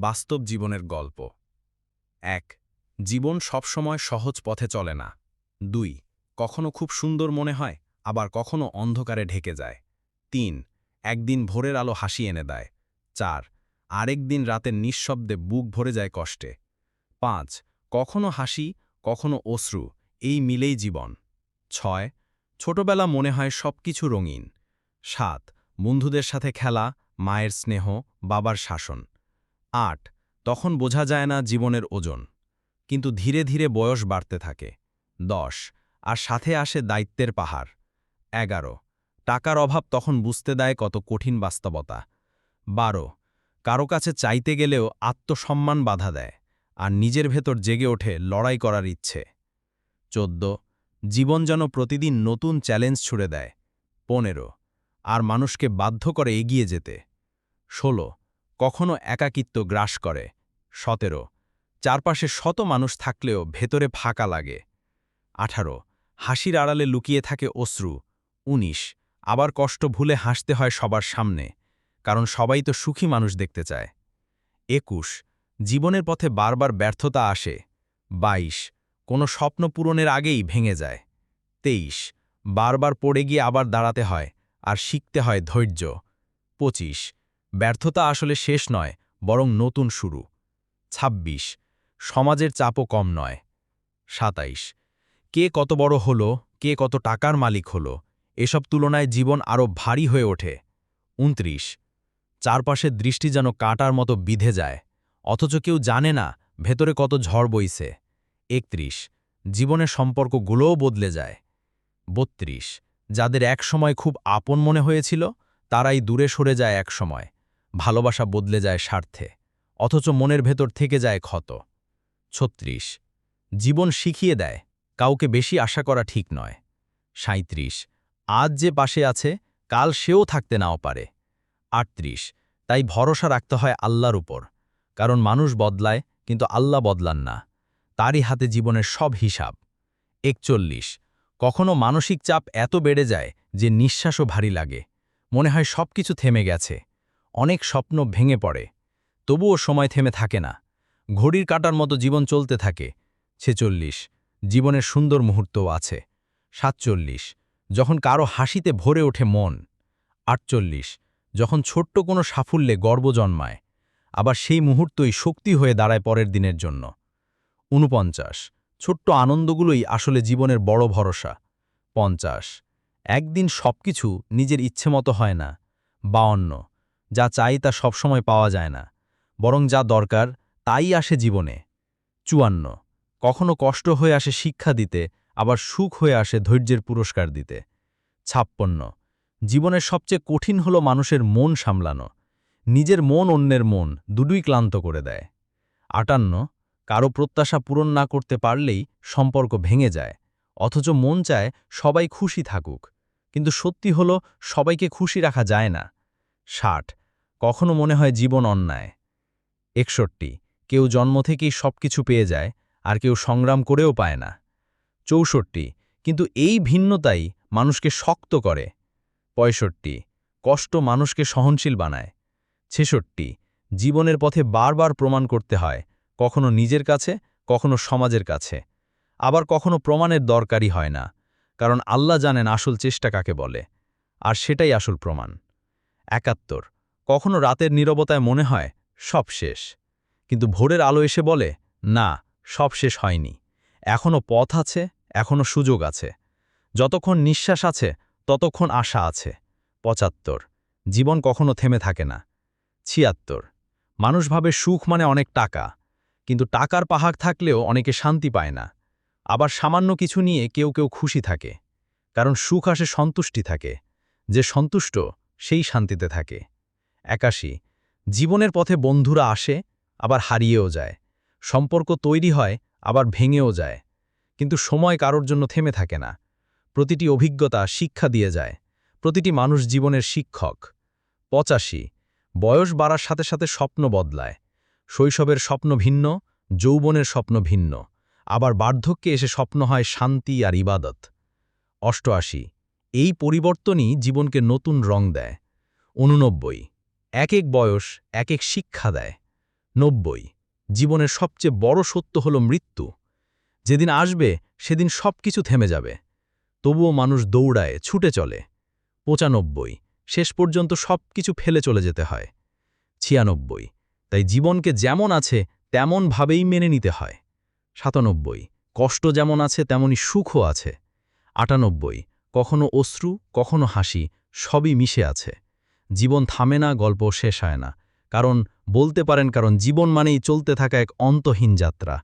বাস্তব জীবনের গল্প। এক, জীবন সবসময় সহজ পথে চলে না। দুই, কখনো খুব সুন্দর মনে হয়, আবার কখনো অন্ধকারে ঢেকে যায়। তিন, একদিন ভোরের আলো হাসি এনে দেয়। চার, আরেক দিন রাতের নিঃশব্দে বুক ভরে যায় কষ্টে। পাঁচ, কখনো হাসি, কখনো অশ্রু, এই মিলেই জীবন। ছয়, ছোটবেলা মনে হয় সব কিছু রঙিন। সাত, বন্ধুদের সাথে খেলা, মায়ের স্নেহ, বাবার শাসন। আট, তখন বোঝা যায় না জীবনের ওজন। কিন্তু ধীরে ধীরে বয়স বাড়তে থাকে। দশ, আর সাথে আসে দায়িত্বের পাহাড়। এগারো, টাকার অভাব তখন বুঝতে দেয় কত কঠিন বাস্তবতা। বারো, কারও কাছে চাইতে গেলেও আত্মসম্মান বাধা দেয়, আর নিজের ভেতর জেগে ওঠে লড়াই করার ইচ্ছে। চোদ্দ, জীবন যেন প্রতিদিন নতুন চ্যালেঞ্জ ছুড়ে দেয়। পনেরো, আর মানুষকে বাধ্য করে এগিয়ে যেতে। ষোলো কখনো একাকিত্ব গ্রাস করে। সতেরো, চারপাশে শত মানুষ থাকলেও ভেতরে ফাঁকা লাগে। আঠারো, হাসির আড়ালে লুকিয়ে থাকে অশ্রু। ১৯ আবার কষ্ট ভুলে হাসতে হয় সবার সামনে, কারণ সবাই তো সুখী মানুষ দেখতে চায়। একুশ, জীবনের পথে বারবার ব্যর্থতা আসে। ২২ কোনো স্বপ্ন পূরণের আগেই ভেঙে যায়। তেইশ, বারবার পড়ে গিয়ে আবার দাঁড়াতে হয়, আর শিখতে হয় ধৈর্য। ২৫ ব্যর্থতা আসলে শেষ নয়, বরং নতুন শুরু। ২৬ সমাজের চাপও কম নয়। ২৭ কে কত বড় হলো, কে কত টাকার মালিক হলো, এসব তুলনায় জীবন আরও ভারী হয়ে ওঠে। ২৯ চারপাশের দৃষ্টি যেন কাটার মতো বিধে যায়, অথচ কেউ জানে না ভেতরে কত ঝড় বইছে। একত্রিশ জীবনের সম্পর্কগুলোও বদলে যায়। বত্রিশ, যাদের এক সময় খুব আপন মনে হয়েছিল, তারাই দূরে সরে যায় এক সময় ভালোবাসা বদলে যায় স্বার্থে, অথচ মনের ভেতর থেকে যায় ক্ষত। ছত্রিশ, জীবন শিখিয়ে দেয়, কাউকে বেশি আশা করা ঠিক নয়। সাঁত্রিশ আজ যে পাশে আছে, কাল সেও থাকতে নাও পারে। আটত্রিশ, তাই ভরসা রাখতে হয় আল্লাহর উপর, কারণ মানুষ বদলায়, কিন্তু আল্লাহ বদলান না। তারই হাতে জীবনের সব হিসাব। একচল্লিশ, কখনো মানসিক চাপ এত বেড়ে যায় যে নিঃশ্বাসও ভারী লাগে, মনে হয় সব কিছু থেমে গেছে। অনেক স্বপ্ন ভেঙে পড়ে, তবুও সময় থেমে থাকে না। ঘড়ির কাটার মতো জীবন চলতে থাকে। ছেচল্লিশ, জীবনের সুন্দর মুহূর্তও আছে। সাতচল্লিশ, যখন কারও হাসিতে ভরে ওঠে মন। আটচল্লিশ, যখন ছোট্ট কোনো সাফল্যে গর্ব জন্মায়, আবার সেই মুহূর্তই শক্তি হয়ে দাঁড়ায় পরের দিনের জন্য। ঊনপঞ্চাশ, ছোট্ট আনন্দগুলোই আসলে জীবনের বড় ভরসা। পঞ্চাশ, একদিন সবকিছু নিজের ইচ্ছে মতো হয় না বাউন্ন যা চাই তা সবসময় পাওয়া যায় না, বরং যা দরকার তাই আসে জীবনে। চুয়ান্ন, কখনো কষ্ট হয়ে আসে শিক্ষা দিতে, আবার সুখ হয়ে আসে ধৈর্যের পুরস্কার দিতে। ছাপ্পন্ন, জীবনের সবচেয়ে কঠিন হল মানুষের মন সামলানো, নিজের মন অন্যের মন দুডুই ক্লান্ত করে দেয়। আটান্ন, কারও প্রত্যাশা পূরণ না করতে পারলেই সম্পর্ক ভেঙে যায়, অথচ মন চায় সবাই খুশি থাকুক, কিন্তু সত্যি হল সবাইকে খুশি রাখা যায় না। ষাট কখনো মনে হয় জীবন অন্যায়। একষট্টি, কেউ জন্ম থেকেই সব কিছু পেয়ে যায়, আর কেউ সংগ্রাম করেও পায় না। চৌষট্টি, কিন্তু এই ভিন্নতাই মানুষকে শক্ত করে। পঁয়ষট্টি, কষ্ট মানুষকে সহনশীল বানায়। ছেষট্টি, জীবনের পথে বারবার প্রমাণ করতে হয়, কখনো নিজের কাছে, কখনো সমাজের কাছে। আবার কখনো প্রমাণের দরকারই হয় না, কারণ আল্লাহ জানেন আসল চেষ্টা কাকে বলে, আর সেটাই আসল প্রমাণ। একাত্তর কখনো রাতের নীরবতায় মনে হয়, সব শেষ। কিন্তু ভোরের আলো এসে বলে, না, সব শেষ হয়নি। এখনও পথ আছে এখনও সুযোগ আছে। যতক্ষণ নিঃশ্বাস আছে, ততক্ষণ আশা আছে। পঁচাত্তর। জীবন কখনো থেমে থাকে না। ছিয়াত্তর। মানুষ ভাবে সুখ মানে অনেক টাকা। কিন্তু টাকার পাহাড় থাকলেও অনেকে শান্তি পায় না। আবার সামান্য কিছু নিয়ে কেউ কেউ খুশি থাকে। কারণ সুখ আসে সন্তুষ্টি থাকে। যে সন্তুষ্ট, সেই শান্তিতে থাকে। একাশি। জীবনের পথে বন্ধুরা আসে, আবার হারিয়েও যায়। সম্পর্ক তৈরি হয়, আবার ভেঙেও যায়। কিন্তু সময় কারোর জন্য থেমে থাকে না। প্রতিটি অভিজ্ঞতা শিক্ষা দিয়ে যায়। প্রতিটি মানুষ জীবনের শিক্ষক। পঁচাশি। বয়স বাড়ার সাথে সাথে স্বপ্ন বদলায়। শৈশবের স্বপ্ন ভিন্ন, যৌবনের স্বপ্ন ভিন্ন। আবার বার্ধক্যে এসে স্বপ্ন হয় শান্তি আর ইবাদত। অষ্টআশি। এই পরিবর্তনই জীবনকে নতুন রং দেয়। উননব্বই। এক এক বয়স এক এক শিক্ষা দেয়। নব্বই। জীবনের সবচেয়ে বড় সত্য হল মৃত্যু। যেদিন আসবে, সেদিন সব কিছু থেমে যাবে। তবুও মানুষ দৌড়ায়, ছুটে চলে। পঁচানব্বই। শেষ পর্যন্ত সব কিছু ফেলে চলে যেতে হয়। ছিয়ানব্বই। তাই জীবনকে যেমন আছে, তেমনভাবেই মেনে নিতে হয়। সাতানব্বই। কষ্ট যেমন আছে, তেমনি সুখও আছে। আটানব্বই। কখনো অশ্রু, কখনো হাসি, সবই মিশে আছে। জীবন থামে না, গল্প শেষ হয় না। কারণ বলতে পারেন, কারণ জীবন মানেই চলতে থাকা এক অন্তহীন যাত্রা।